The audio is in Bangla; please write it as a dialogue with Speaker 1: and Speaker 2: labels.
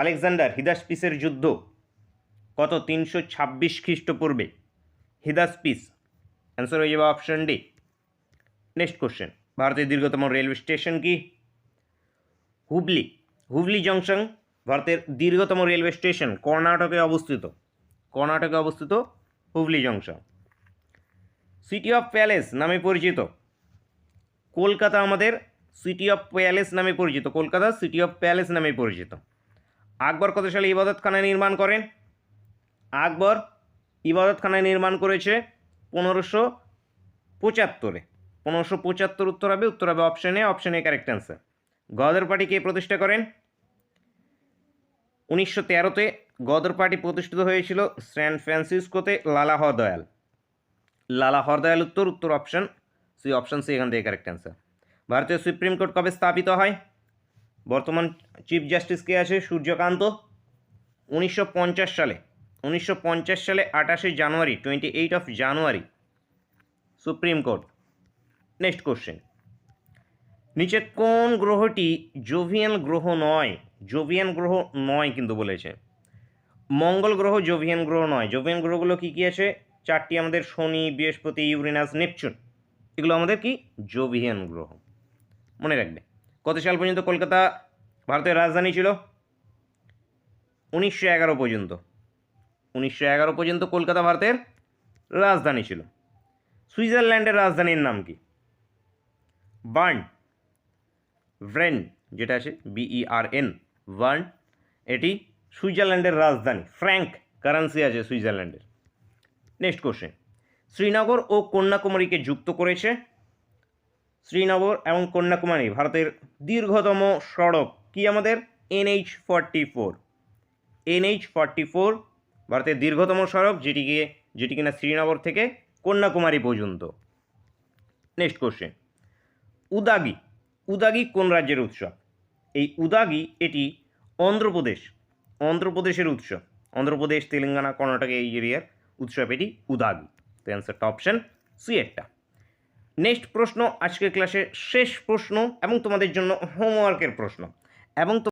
Speaker 1: আলেকজান্ডার হিদাসপিসের যুদ্ধ, কত তিনশো ছাব্বিশ খ্রিস্টপূর্বে? হিদাসপিস অ্যান্সার হয়ে যাবে অপশন ডি নেক্সট কোশ্চেন ভারতের দীর্ঘতম রেলওয়ে স্টেশন কি? হুবলি হুবলি জংশন ভারতের দীর্ঘতম রেলওয়ে স্টেশন কর্ণাটকে অবস্থিত। কর্ণাটকে অবস্থিত Hubli junction city of palace নামে পরিচিত। কলকাতা আমাদের সিটি অফ প্যালেস নামে পরিচিত। কলকাতা সিটি অফ প্যালেস নামে পরিচিত। আকবর কত সালে ইবাদতখানা নির্মাণ করেন? আকবর ইবাদতখানা নির্মাণ করেছে পনেরোশো পঁচাত্তরে। পনেরোশো পঁচাত্তর উত্তর হবে উত্তর হবে option A option A correct answer Gadar party কে প্রতিষ্ঠা করেন? উনিশশো তেরোতে গদর পার্টি প্রতিষ্ঠিত হয়েছিল স্যান ফ্রান্সিসকোতে লালা হরদয়াল। লালা হরদয়াল উত্তর উত্তর অপশন সি অপশন সি এখান থেকে কারেক্ট অ্যান্সার ভারতীয় সুপ্রিম কোর্ট কবে স্থাপিত হয়? বর্তমান চিফ জাস্টিস কে আছে সূর্যকান্ত? উনিশশো পঞ্চাশ সালে। উনিশশো পঞ্চাশ সালে আঠাশে জানুয়ারি twenty eight of January supreme court next question নিচে কোন গ্রহটি জোভিয়ান গ্রহ নয়? জোভিয়ান গ্রহ নয় কিন্তু বলেছে। মঙ্গল গ্রহ জোভিয়ান গ্রহ নয়। জোভিয়ান গ্রহগুলো কী কী আছে? চারটি আমাদের শনি, বৃহস্পতি, ইউরেনাস, নেপচুন। এগুলো আমাদের কি? জোভিয়ান গ্রহ। মনে রাখবে। কত সাল পর্যন্ত কলকাতা ভারতের রাজধানী ছিল? উনিশশো এগারো পর্যন্ত। উনিশশো এগারো পর্যন্ত কলকাতা ভারতের রাজধানী ছিল। সুইজারল্যান্ডের রাজধানীর নাম কি? বার্ন। ভ্রেন, যেটা আছে বিইআর এন ভার্ন এটি সুইজারল্যান্ডের রাজধানী। ফ্র্যাঙ্ক, কারেন্সি আছে সুইজারল্যান্ডের। নেক্সট কোশ্চেন শ্রীনগর ও কন্যাকুমারীকে যুক্ত করেছে শ্রীনগর এবং কন্যাকুমারী, ভারতের দীর্ঘতম সড়ক। কি আমাদের? NH forty four. NH forty four, ভারতের দীর্ঘতম সড়ক যেটিকে যেটি কিনা শ্রীনগর থেকে কন্যাকুমারী পর্যন্ত। Next question উদাগি। উদাগি কোন রাজ্যের উৎসব এই উদাগি এটি অন্ধ্রপ্রদেশ। অন্ধ্রপ্রদেশের উৎসব অন্ধ্রপ্রদেশ, তেলেঙ্গানা, কর্ণাটক, এই এরিয়ার উৎসব এটি উদাগি। তো অ্যান্সারটা অপশান সি একটা। নেক্সট প্রশ্ন আজকের ক্লাসের শেষ প্রশ্ন এবং তোমাদের জন্য হোমওয়ার্কের প্রশ্ন। এবং